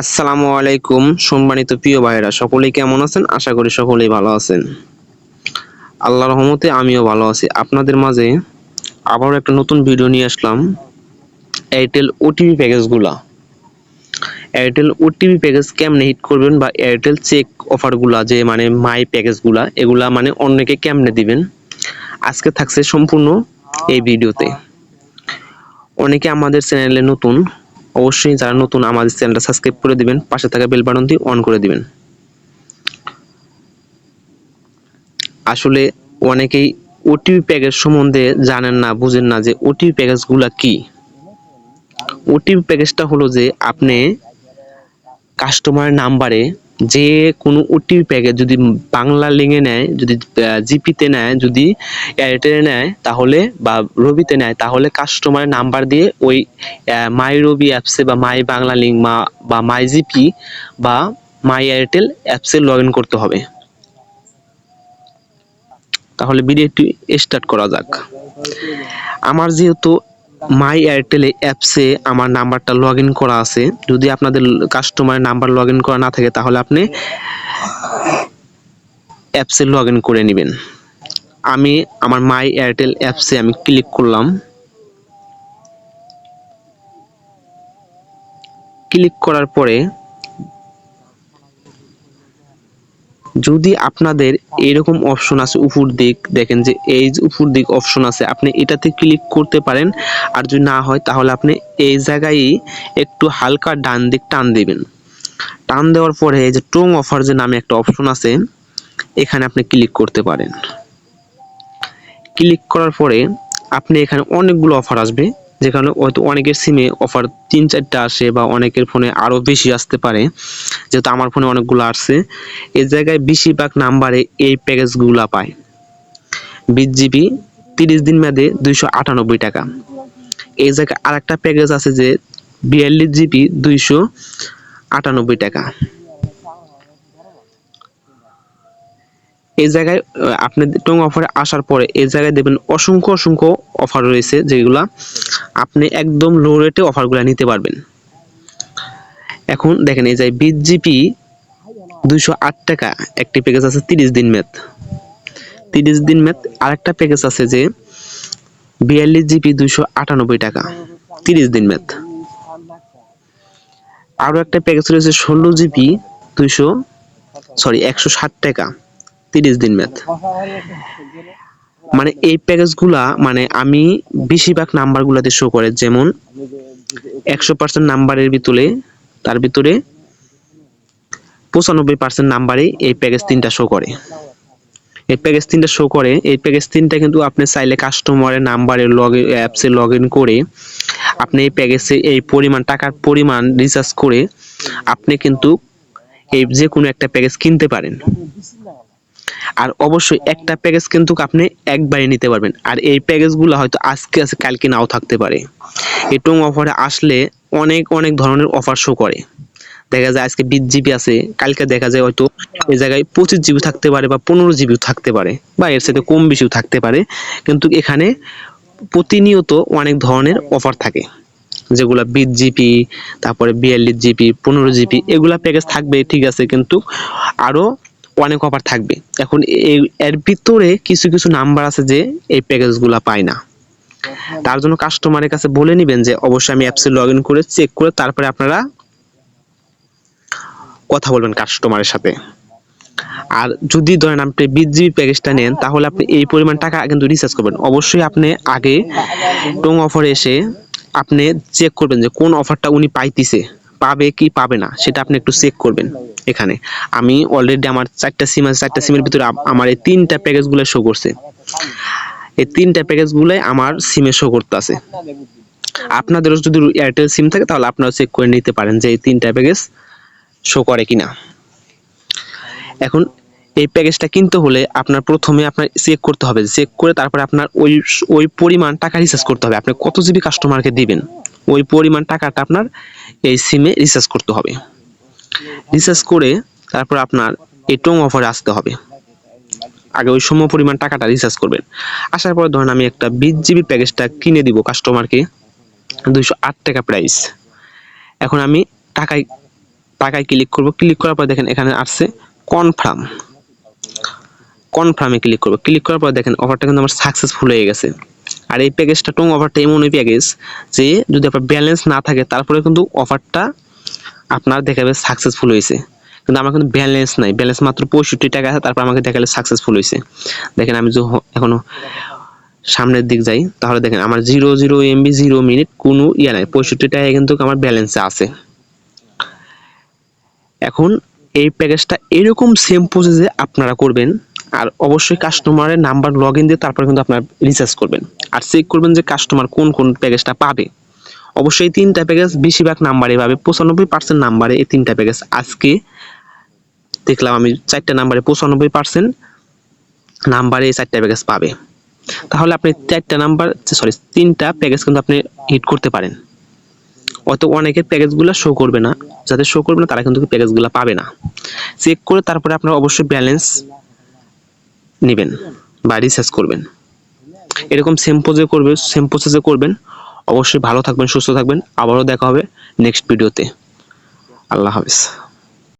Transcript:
আসসালামু আলাইকুম, সম্মানিত প্রিয় ভাইরা সকলেই কেমন আছেন? আশা করি সকলেই ভালো আছেন। আল্লাহ রহমতে আমিও ভালো আছি। আপনাদের মাঝে আবারও একটা নতুন ভিডিও নিয়ে আসলাম। এয়ারটেল ওটিপি প্যাকেজগুলা এয়ারটেল ওটিপি প্যাকেজ কেমনে হিট করবেন বা এয়ারটেল চেক অফারগুলা যে মানে মাই প্যাকেজগুলা এগুলা মানে অন্যকে কেমনে দিবেন? আজকে থাকছে সম্পূর্ণ এই ভিডিওতে অনেকে আমাদের চ্যানেলে নতুন। অবশ্যই যারা নতুন আমাদের চ্যানেলটা সাবস্ক্রাইব করে দিবেন, পাশে থাকা বেল বাটনটি অন করে দিবেন। আসলে অনেকেই ওটিপি প্যাকেজ সম্বন্ধে জানেন না, বুঝেন না যে ওটিপি প্যাকেজগুলা কি? ওটিপি প্যাকেজটা হলো যে আপনি কাস্টমার নাম্বারে যে কোনো ওটিপি প্যাকেজ যদি বাংলা লিঙ্কে নেয়, যদি জিপিতে নেয়, যদি এয়ারটেলে নেয়, তাহলে বা রবিতে নেয়, তাহলে কাস্টমারের নাম্বার দিয়ে ওই মাই রবি অ্যাপসে বা মাই বাংলা লিঙ্ক মা বা মাই জিপি বা মাই এয়ারটেল অ্যাপসে লগ ইন করতে হবে। তাহলে ভিডিওটি স্টার্ট করা যাক। আমার যেহেতু মাই এয়ারটেল অ্যাপসে আমার নাম্বারটা লগ ইন করা আছে। যদি আপনাদের কাস্টমার নাম্বার লগ ইন করা না থাকে, তাহলে আপনি অ্যাপসে লগ ইন করে নেবেন। আমি আমার মাই এয়ারটেল অ্যাপসে আমি ক্লিক করলাম। ক্লিক করার পরে যদি আপনাদের এরকম অপশন আছে উপর দিক, দেখেন যে এই যে উপর দিক অপশন আছে, আপনি এটাতে ক্লিক করতে পারেন। আর যদি না হয়, তাহলে আপনি এই জায়গায় একটু হালকা ডান দিক টান দিবেন। টান দেওয়ার পরে এই যে টং অফার যে নামে একটা অপশন আছে, এখানে আপনি ক্লিক করতে পারেন। ক্লিক করার পরে আপনি এখানে অনেকগুলো অফার আসবে। যেখানে হয়তো অনেকের সিমে অফার তিন চারটা আসে বা অনেকের ফোনে আরও বেশি আসতে পারে, যেহেতু আমার ফোনে অনেকগুলো আসছে এই জায়গায় বেশিরভাগ নাম্বারে এই প্যাকেজগুলো পায়। বিশ জিবি তিরিশ দিন মেয়াদে দুইশো আটানব্বই টাকা। এই জায়গায় আর একটা প্যাকেজ আছে যে বিয়াল্লিশ জিবি দুইশো আটানব্বই টাকা। এই জায়গায় আপনি টং অফারে আসার পরে এই জায়গায় দেখবেন অসংখ্য অসংখ্য অফার রয়েছে যেগুলা আপনি একদম লো রেটে অফারগুলো নিতে পারবেন। এখন দেখেন এই যে বিশ জিপি দুইশো আট টাকা, একটি প্যাকেজ আছে তিরিশ দিন মেয়াদ তিরিশ দিন মেয়াদ আরেকটা প্যাকেজ আছে যে বিয়াল্লিশ জিপি দুইশো আটানব্বই টাকা, তিরিশ দিন মেয়াদ আরও একটা প্যাকেজ রয়েছে ষোলো জিপি দুইশো সরি একশো ষাট টাকা। তিরিশ দিন মেয়াদ মানে এই প্যাকেজগুলা মানে আমি বেশিরভাগ নাম্বারগুলোতে শো করে, যেমন একশো পার্সেন্ট নাম্বারের ভিতরে, তার ভিতরে পঁচানব্বই পার্সেন্ট নাম্বারে এই প্যাকেজ তিনটা শো করে। এই প্যাকেজ তিনটা শো করে, এই প্যাকেজ তিনটা কিন্তু আপনি চাইলে কাস্টমারের নাম্বারে লগ ইন অ্যাপসে লগ ইন করে আপনি এই প্যাকেজে এই পরিমাণ, টাকার পরিমাণ রিচার্জ করে আপনি কিন্তু এই যে কোনো একটা প্যাকেজ কিনতে পারেন। আর অবশ্যই একটা প্যাকেজ কিন্তু আপনি একবারে নিতে পারবেন। আর এই প্যাকেজগুলো হয়তো আজকে আছে, কালকে নাও থাকতে পারে। এই টং অফারে আসলে অনেক অনেক ধরনের অফার শো করে। দেখা যায় আজকে বিশ জিবি আছে, কালকে দেখা যায় হয়তো এই জায়গায় পঁচিশ জিবি থাকতে পারে বা পনেরো জিবিও থাকতে পারে বা এর সাথে কম বেশিও থাকতে পারে। কিন্তু এখানে প্রতিনিয়ত অনেক ধরনের অফার থাকে। যেগুলা বিশ জিবি তারপরে বিয়াল্লিশ জিবি পনেরো জিবি এগুলা প্যাকেজ থাকবে, ঠিক আছে। কিন্তু আরও অনেক অফার থাকবে। এখন এর ভিতরে কিছু কিছু নাম্বার আছে যে এই প্যাকেজগুলো পায় না। তার জন্য কাস্টমারের কাছে বলে নেবেন যে, অবশ্যই আমি অ্যাপসে লগ ইন করে চেক করে তারপরে আপনারা কথা বলবেন কাস্টমারের সাথে। আর যদি ধরেন আপনি বিশ জিবি প্যাকেজটা নেন, তাহলে আপনি এই পরিমাণ টাকা কিন্তু রিচার্জ করবেন। অবশ্যই আপনি আগে টং অফারে এসে আপনি চেক করবেন যে কোন অফারটা উনি পাইতিছে। পাবে কি পাবে না, সেটা আপনি একটু চেক করবেন এখানে। আমি অলরেডি আমার চারটা সিম আছে, চারটা সিমের ভিতরে আমার এই তিনটা প্যাকেজগুলো শো করছে। এই তিনটা প্যাকেজগুলো আমার সিমে শো করতে আছে আপনাদেরও যদি এয়ারটেল সিম থাকে, তাহলে আপনারা চেক করে নিতে পারেন যে এই তিনটা প্যাকেজ শো করে কিনা। এখন এই প্যাকেজটা কিনতে হলে আপনার প্রথমে আপনার চেক করতে হবে। চেক করে তারপরে আপনার ওই ওই পরিমাণ টাকা রিচার্জ করতে হবে। আপনি কত জিবি কাস্টমারকে দিবেন? ওই পরিমাণ টাকাটা আপনার এই সিমে রিচার্জ করতে হবে। রিচার্জ করে তারপর আপনার এই টং অফারে আসতে হবে। আগে ওই সম পরিমাণ টাকাটা রিচার্জ করবেন। আসার পর ধরেন আমি একটা বিশ জিবি প্যাকেজটা কিনে দিব কাস্টমারকে দুইশো আট টাকা প্রাইস এখন আমি টাকায় টাকায় ক্লিক করব। ক্লিক করার পর দেখেন এখানে আসছে কনফার্ম কনফার্মে ক্লিক করব। ক্লিক করার পর দেখেন অফারটা কিন্তু আমার সাকসেসফুল হয়ে গেছে। আর এই প্যাকেজটা টং অফারটা এমনই প্যাকেজ যে যদি আপনার ব্যালেন্স না থাকে, তারপরে কিন্তু অফারটা আপনার দেখাবে সাকসেসফুল হয়েছে। কিন্তু আমার কিন্তু ব্যালেন্স নাই। ব্যালেন্স মাত্র পঁয়ষট্টি টাকা আছে, তারপর আমাকে দেখালে সাকসেসফুল হয়েছে। দেখেন আমি যদি হ- এখনও সামনের দিক যাই, তাহলে দেখেন আমার zero zero MB zero minute কোনো ইয়ে নাই। পঁয়ষট্টি টাকা কিন্তু আমার ব্যালেন্সে আছে। এখন এই প্যাকেজটা এরকম সেম প্রসেসে আপনারা করবেন আর অবশ্যই কাস্টমারের নাম্বার লগ ইন দিয়ে তারপরে কিন্তু আপনার রিচার্জ করবেন। আর চেক করবেন যে কাস্টমার কোন কোন প্যাকেজটা পাবে। অবশ্যই তিনটা প্যাকেজ বেশিরভাগ নাম্বারে পাবে। পঁচানব্বই পার্সেন্ট নাম্বারে এই তিনটা প্যাকেজ আজকে দেখলাম আমি চারটা নাম্বারে পঁচানব্বই পার্সেন্ট নাম্বারে এই চারটা প্যাকেজ পাবে। তাহলে আপনি চারটা নাম্বার সরি তিনটা প্যাকেজ কিন্তু আপনি হিট করতে পারেন। অত অনেকের প্যাকেজগুলো শো করবে না। যাদের শো করবে না, তারা কিন্তু প্যাকেজগুলো পাবে না। চেক করে তারপরে আপনার অবশ্যই ব্যালেন্স নেবেন বা রিসার্চ করবেন। এরকম সেম পোজে করবে সেম প্রসেসে করবেন। অবশ্যই ভালো থাকবেন, সুস্থ থাকবেন। আবারও দেখা হবে নেক্সট ভিডিওতে আল্লাহ হাফিজ।